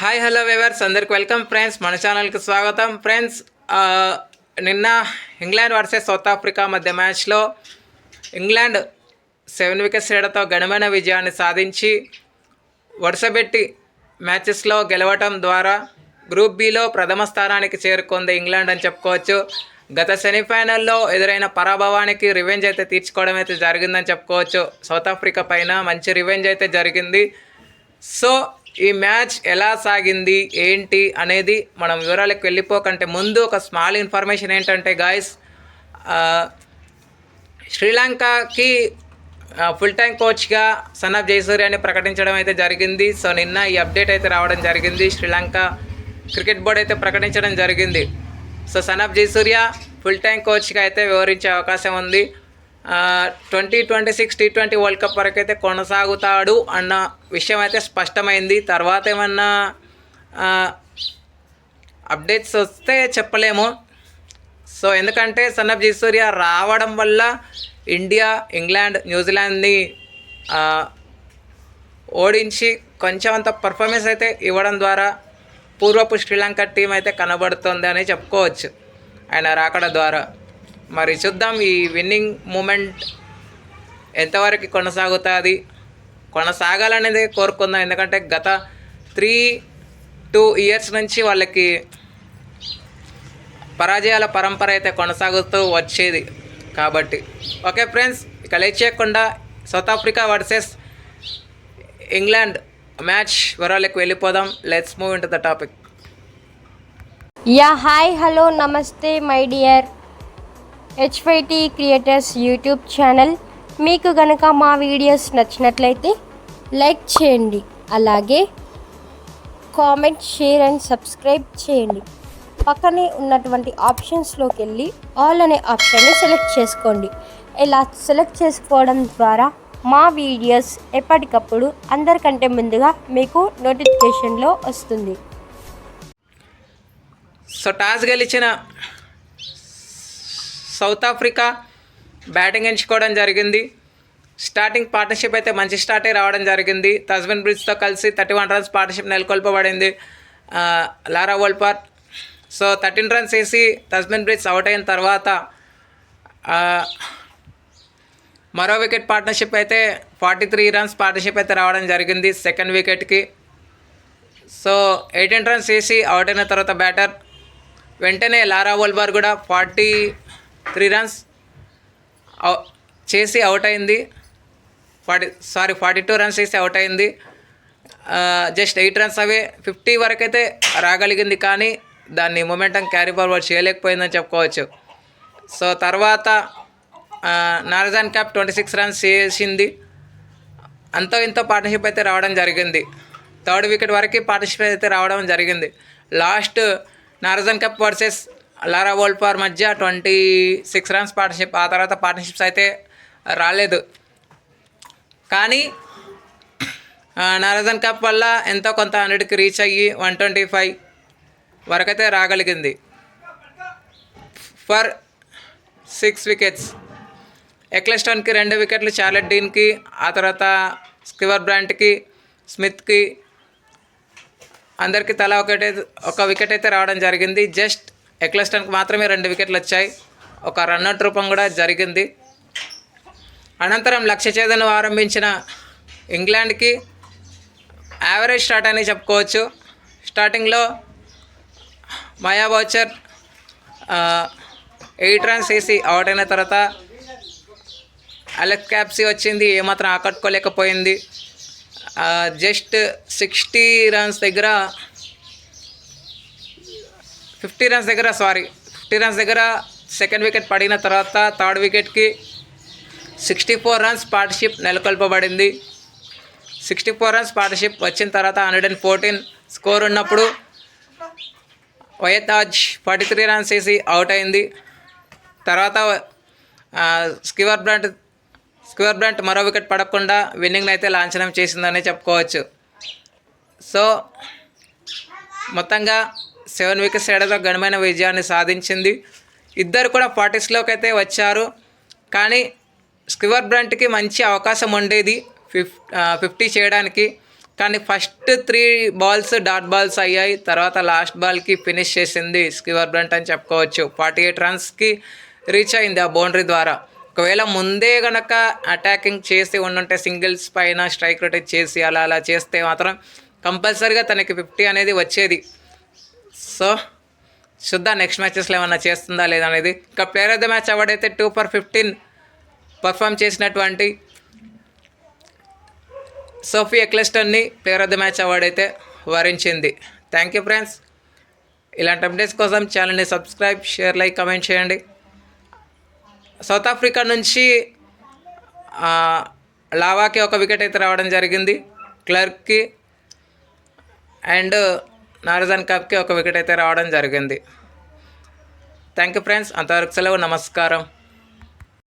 Hi hello వెవర్స్ అందరికి welcome friends మన ఛానల్కి స్వాగతం. ఫ్రెండ్స్ నిన్న ఇంగ్లాండ్ వర్సెస్ సౌత్ ఆఫ్రికా మధ్య మ్యాచ్లో ఇంగ్లాండ్ సెవెన్ వికెట్స్ తేడాతో ఘనమైన విజయాన్ని సాధించి వరుసపెట్టి మ్యాచెస్లో గెలవటం ద్వారా గ్రూప్ బిలో ప్రథమ స్థానానికి చేరుకుంది ఇంగ్లాండ్ అని చెప్పుకోవచ్చు. గత సెమీఫైనల్లో ఎదురైన పరాభవానికి రివెంజ్ అయితే తీర్చుకోవడం అయితే జరిగిందని చెప్పుకోవచ్చు. సౌత్ ఆఫ్రికా పైన మంచి రివెంజ్ అయితే జరిగింది. సో ఈ మ్యాచ్ ఎలా సాగింది ఏంటి అనేది మనం వివరాలకు వెళ్ళిపోకంటే ముందు ఒక స్మాల్ ఇన్ఫర్మేషన్ ఏంటంటే గాయస్ శ్రీలంకకి ఫుల్ టైం కోచ్గా సనబ్ జయసూర్యాన్ని ప్రకటించడం అయితే జరిగింది. సో నిన్న ఈ అప్డేట్ అయితే రావడం జరిగింది. శ్రీలంక క్రికెట్ బోర్డ్ అయితే ప్రకటించడం జరిగింది. So Sanath Jayasuriya full time కోచ్గా అయితే వివరించే అవకాశం ఉంది. Twenty twenty six T twenty world cup వరకు అయితే కొనసాగుతాడు అన్న విషయం అయితే స్పష్టమైంది. తర్వాత ఏమన్నా అప్డేట్స్ వస్తే చెప్పలేము. సో ఎందుకంటే సన్నబ్ జీసూర్య రావడం వల్ల ఇండియా ఇంగ్లాండ్ న్యూజిలాండ్ని ఓడించి కొంచెం అంత పర్ఫార్మెన్స్ అయితే ఇవ్వడం ద్వారా పూర్వపు శ్రీలంక టీం అయితే కనబడుతుంది అని చెప్పుకోవచ్చు. ఆయన రాకడ ద్వారా. మరి చూద్దాం ఈ విన్నింగ్ మూమెంట్ ఎంతవరకు కొనసాగుతుంది. కొనసాగాలనేది కోరుకుందాం. ఎందుకంటే గత త్రీ టూ ఇయర్స్ నుంచి వాళ్ళకి పరాజయాల పరంపర అయితే కొనసాగుతూ వచ్చేది కాబట్టి. ఓకే ఫ్రెండ్స్ ఇక లేట్ చేయకుండా South Africa versus England match వివరాలకు వెళ్ళిపోదాం. Let's move in to the topic. Yeah hi hello నమస్తే my dear. HYT creators YouTube channel మీకు గనక మా వీడియోస్ నచ్చినట్లయితే లైక్ చేయండి. అలాగే కామెంట్ షేర్ అండ్ సబ్స్క్రైబ్ చేయండి. పక్కనే ఉన్నటువంటి ఆప్షన్స్లోకి వెళ్ళి ఆల్ అనే ఆప్షన్ని సెలెక్ట్ చేసుకోండి. ఇలా సెలెక్ట్ చేసుకోవడం ద్వారా మా వీడియోస్ ఎప్పటికప్పుడు అందరికంటే ముందుగా మీకు నోటిఫికేషన్లో వస్తుంది. సో టాస్ గెలిచిన సౌత్ ఆఫ్రికా బ్యాటింగ్ ఎంచుకోవడం జరిగింది. స్టార్టింగ్ పార్ట్నర్షిప్ అయితే మంచి స్టార్టే రావడం జరిగింది. తస్బిన్ బ్రిడ్జ్తో కలిసి థర్టీ వన్ రన్స్ పార్ట్నర్షిప్ నెలకొల్పబడింది. లారా వోల్పార్ సో థర్టీన్ రన్స్ వేసి తస్బిన్ బ్రిడ్జ్ అవుట్ అయిన తర్వాత మరో వికెట్ పార్ట్నర్షిప్ అయితే ఫార్టీ త్రీ రన్స్ పార్ట్నర్షిప్ అయితే రావడం జరిగింది సెకండ్ వికెట్కి. సో ఎయిటీన్ రన్స్ వేసి అవుట్ అయిన తర్వాత బ్యాటర్. వెంటనే లారా వోల్బార్ కూడా ఫార్టీ త్రీ రన్స్. చేసి అవుట్ అయింది. Forty sorry forty two runs వేసి అవుట్ అయింది. జస్ట్ ఎయిట్ రన్స్ అవే. ఫిఫ్టీ వరకు అయితే రాగలిగింది కానీ దాన్ని మొమెంటం క్యారీ ఫార్వర్డ్ చేయలేకపోయిందని చెప్పుకోవచ్చు. సో తర్వాత Marizanne Kapp twenty six runs చేసింది. అంతో ఇంతో పార్ట్నర్షిప్ అయితే రావడం జరిగింది. థర్డ్ వికెట్ వరకు పార్ట్నర్షిప్ అయితే రావడం జరిగింది. Last Marizanne Kapp versus Laura వోల్పార్ మధ్య ట్వంటీ సిక్స్ రన్స్ పార్ట్నర్షిప్ ఆ తర్వాత పార్ట్నర్షిప్స్ అయితే రాలేదు. కానీ నారాజన్ కప్ వల్ల ఎంతో కొంత హండ్రెడ్కి రీచ్ అయ్యి వన్ ట్వంటీ ఫైవ్ వరకైతే రాగలిగింది. ఫర్ సిక్స్ వికెట్స్ ఎక్లెస్టన్కి రెండు వికెట్లు చార్లెట్ డీన్కి ఆ తర్వాత స్కివర్ బ్రాంట్కి స్మిత్కి అందరికీ తలా ఒకటే ఒక వికెట్ అయితే రావడం జరిగింది. జస్ట్ ఎక్లెస్టన్కి మాత్రమే రెండు వికెట్లు వచ్చాయి. ఒక రన్అట్ రూపం కూడా జరిగింది. అనంతరం లక్ష్య చేదను ఆరంభించిన ఇంగ్లాండ్కి యావరేజ్ స్టార్ట్ అని చెప్పుకోవచ్చు. స్టార్టింగ్లో మాయా బౌచర్ ఎయిట్ రన్స్ వేసి అవుట్ అయిన తర్వాత అలెక్స్ క్యాప్సీ వచ్చింది ఏమాత్రం ఆకట్టుకోలేకపోయింది. జస్ట్ సిక్స్టీ రన్స్ దగ్గర ఫిఫ్టీ రన్స్ దగ్గర సారీ ఫిఫ్టీ రన్స్ దగ్గర సెకండ్ వికెట్ పడిన తర్వాత థర్డ్ వికెట్కి సిక్స్టీ ఫోర్ రన్స్ పార్ట్నర్షిప్ నెలకొల్పబడింది. సిక్స్టీ ఫోర్ రన్స్ పార్ట్నర్షిప్ వచ్చిన తర్వాత హండ్రెడ్ అండ్ ఫోర్టీన్ స్కోర్ ఉన్నప్పుడు వయతాజ్ ఫార్టీ త్రీ రన్స్ వేసి అవుట్ అయింది. తర్వాత స్కివర్ బ్రాంట్ స్క్వేర్ బ్రాంట్ మరో వికెట్ పడకుండా విన్నింగ్ని అయితే లాంఛనం చేసిందని చెప్పుకోవచ్చు. సో మొత్తంగా సెవెన్ వికెట్స్ తేడాతో ఘనమైన విజయాన్ని సాధించింది. ఇద్దరు కూడా ఫార్టీస్లోకి అయితే వచ్చారు. కానీ స్క్వివర్ బ్రంట్కి మంచి అవకాశం ఉండేది ఫిఫ్ ఫిఫ్టీ చేయడానికి. కానీ first three balls dot balls అయ్యాయి. తర్వాత లాస్ట్ బాల్కి ఫినిష్ చేసింది స్కివర్ బ్రంట్ అని చెప్పుకోవచ్చు. ఫార్టీ ఎయిట్ రన్స్కి రీచ్ అయింది ఆ బౌండరీ ద్వారా. ఒకవేళ ముందే గనక అటాకింగ్ చేసి ఉండుంటే సింగిల్స్ పైన స్ట్రైక్ రొటేట్ చేసి అలా అలా చేస్తే మాత్రం కంపల్సరీగా తనకి ఫిఫ్టీ అనేది వచ్చేది. సో చూద్దాం నెక్స్ట్ మ్యాచెస్లో ఏమన్నా చేస్తుందా లేదా అనేది. ఇంకా player of the match award అయితే టూ ఫర్ ఫిఫ్టీన్ పర్ఫామ్ చేసినటువంటి Sophie ఎక్లెస్టన్ని player of the match award అయితే వరించింది. థ్యాంక్ యూ ఫ్రెండ్స్ ఇలాంటి అప్డేట్స్ కోసం ఛానల్ని సబ్స్క్రైబ్ షేర్ లైక్ కమెంట్ చేయండి. సౌత్ ఆఫ్రికా నుంచి లావాకి ఒక వికెట్ అయితే రావడం జరిగింది. క్లర్క్కి అండ్ నారజన్ కప్కి ఒక వికెట్ అయితే రావడం జరిగింది. థ్యాంక్ యూ ఫ్రెండ్స్ అంతవరకు సెలవు. నమస్కారం.